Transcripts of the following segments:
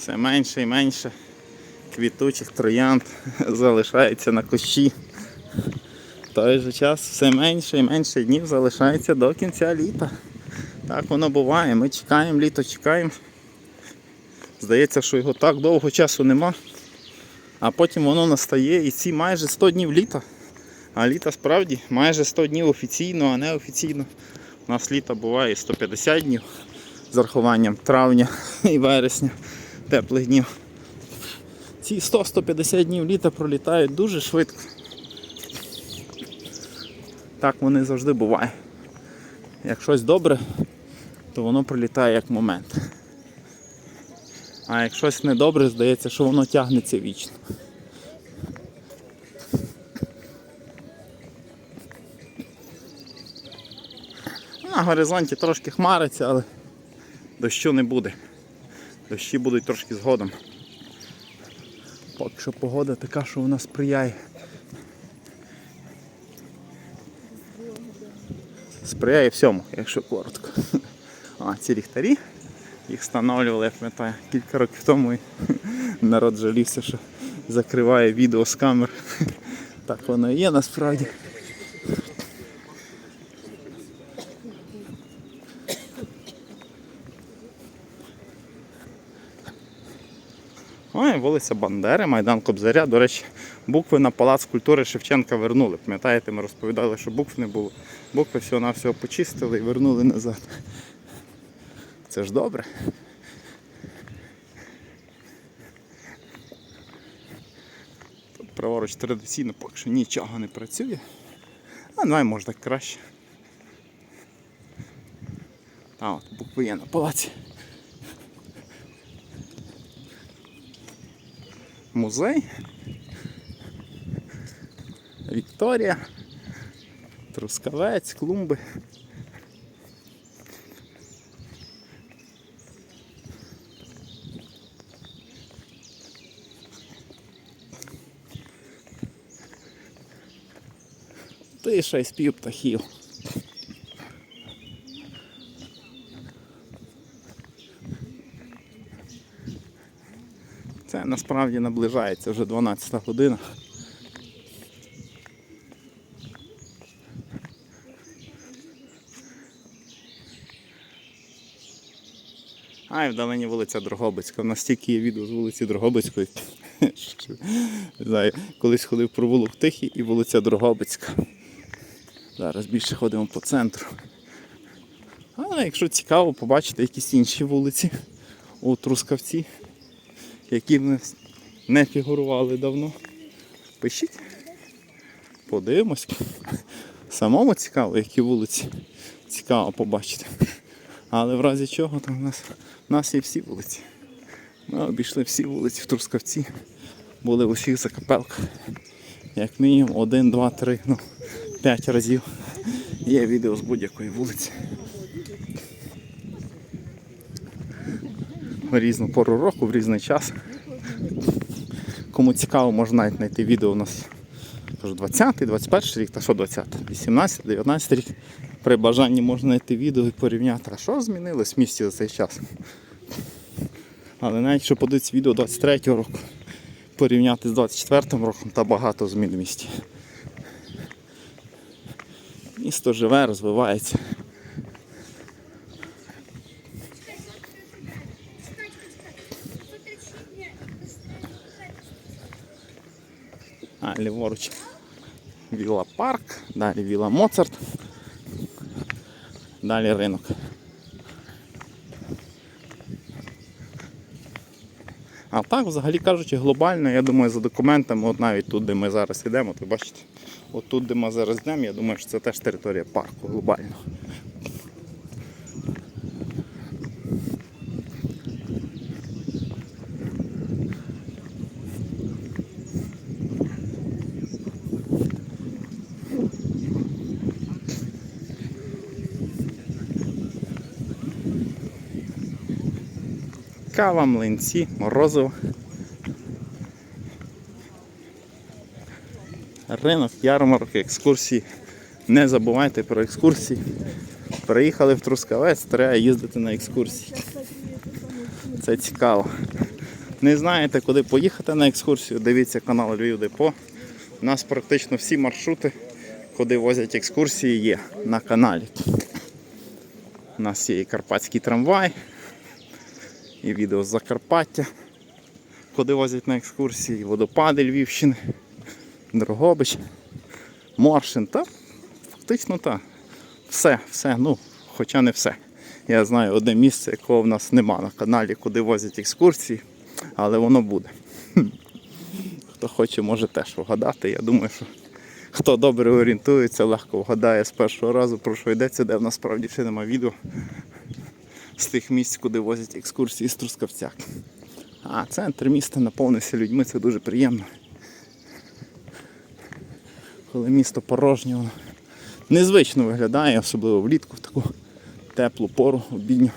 Все менше і менше квітучих троянд залишається на кущі. В той же час все менше і менше днів залишається до кінця літа. Так воно буває. Ми чекаємо, літо чекаємо. Здається, що його так довго часу нема. А потім воно настає і ці майже 100 днів літа. А літа справді майже 100 днів офіційно, а не офіційно. У нас літо буває 150 днів з рахуванням травня і вересня теплих днів. Ці 100-150 днів літа пролітають дуже швидко. Так вони завжди буває. Як щось добре, то воно пролітає як момент. А як щось недобре, здається, що воно тягнеться вічно. На горизонті трошки хмариться, але дощу не буде. Дощі будуть трошки згодом. Поки що погода така, що вона сприяє. Сприяє всьому, якщо коротко. А ці ліхтарі їх встановлювали, я пам'ятаю, кілька років тому і народ жалівся, що закриває відео з камер. Так воно і є насправді. Ой, вулиця Бандери, Майдан Кобзаря. До речі, букви на Палац культури Шевченка вернули. Пам'ятаєте, ми розповідали, що букв не було. Букви всього-навсього почистили і вернули назад. Це ж добре. Тут праворуч традиційно поки що нічого не працює. А давай може так краще. Та от букви є на палаці. Музей. Вікторія. Трускавець, клумби. Тиша і спів птахів. Насправді наближається вже 12 година. А і вдалині вулиця Дрогобицька. У нас стільки є відео з вулиці Дрогобицької. знаю, колись ходив про вулик Тихий і вулиця Дрогобицька. Зараз більше ходимо по центру. Але якщо цікаво, побачите якісь інші вулиці у Трускавці, які не фігурували давно. Пишіть. Подивимось. Самому цікаво, які вулиці. Цікаво побачити. Але в разі чого, то в нас, в нас є всі вулиці. Ми обійшли всі вулиці в Трускавці. Були в усіх закапелках. Як мінімум один, два, три, ну, п'ять разів. Є відео з будь-якої вулиці. Різну пору року, в різний час. Кому цікаво, можна навіть знайти відео у нас кажу, 20, 21 рік, та що 20, 18, 19 рік. При бажанні можна знайти відео і порівняти, а що змінилось в місті за цей час. Але навіть якщо подивитися відео 23 року, порівняти з 24 роком, та багато змін в місті. Місто живе, розвивається. Ліворуч Віла Парк, далі Віла Моцарт, далі ринок. А так, взагалі кажучи, глобально, я думаю, за документами, от навіть тут, де ми зараз йдемо, то бачите, от тут, де ми зараз йдемо, я думаю, що це теж територія парку глобально. Кава, млинці, морозиво. Ринок, ярмарок, екскурсії. Не забувайте про екскурсії. Приїхали в Трускавець, треба їздити на екскурсії. Це цікаво. Не знаєте, куди поїхати на екскурсію, дивіться канал Львів Депо. У нас практично всі маршрути, куди возять екскурсії, є на каналі. У нас є і карпатський трамвай, і відео з Закарпаття, куди возять на екскурсії, водопади Львівщини, Дрогобич, Моршин. Та фактично так. Все, все, ну, хоча не все. Я знаю одне місце, якого в нас нема на каналі, куди возять екскурсії, але воно буде. Хто хоче, може теж вгадати. Я думаю, що хто добре орієнтується, легко вгадає з першого разу, про що йдеться, де в нас справді ще немає відео з тих місць, куди возять екскурсії з Трускавця. А центр міста наповнився людьми, це дуже приємно. Коли місто порожнє, воно незвично виглядає, особливо влітку в таку теплу пору обідню.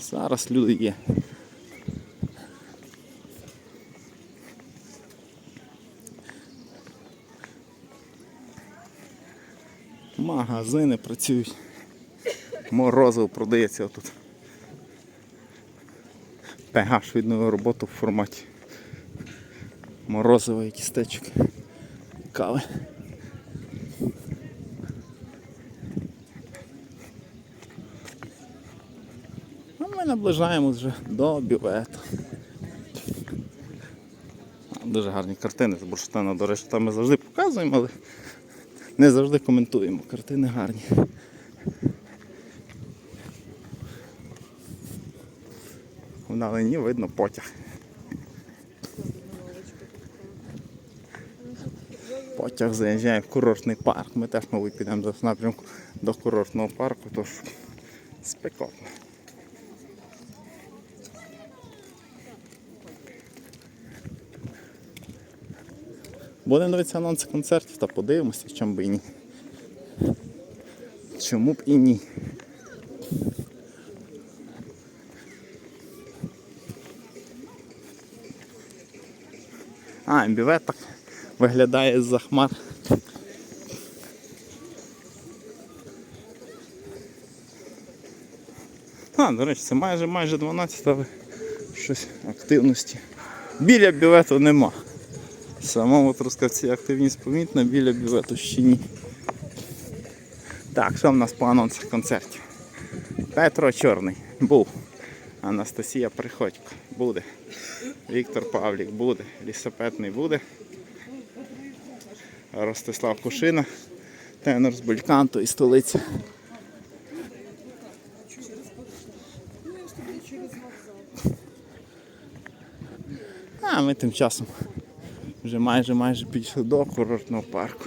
Зараз люди є. Магазини працюють. Морозиво продається тут. ПГ швидною роботу в форматі морозива і тістечок. Кави. А ми наближаємось вже до бювету. Дуже гарні картини з бурштина, до речі, там ми завжди показуємо, але не завжди коментуємо. Картини гарні. Вдалині видно потяг. Потяг заїжджає в курортний парк. Ми теж, мабуть, підемо до напрямку до курортного парку, тож спекотно. Будемо дивитися анонси концертів та подивимося, чому б і ні. Чому б і ні. А, бівет так виглядає з-за хмар. А, до речі, це майже майже 12, але щось активності. Біля бівету нема. Самому Трускавці активність помітна, біля бівету ще ні. Так, що в нас по анонсах концертів? Петро Чорний був. Анастасія Приходько буде. Віктор Павлік буде. Лісопетний буде. Ростислав Кушина, тенор з Бульканту і столиця. А ми тим часом вже майже майже підійшли до курортного парку.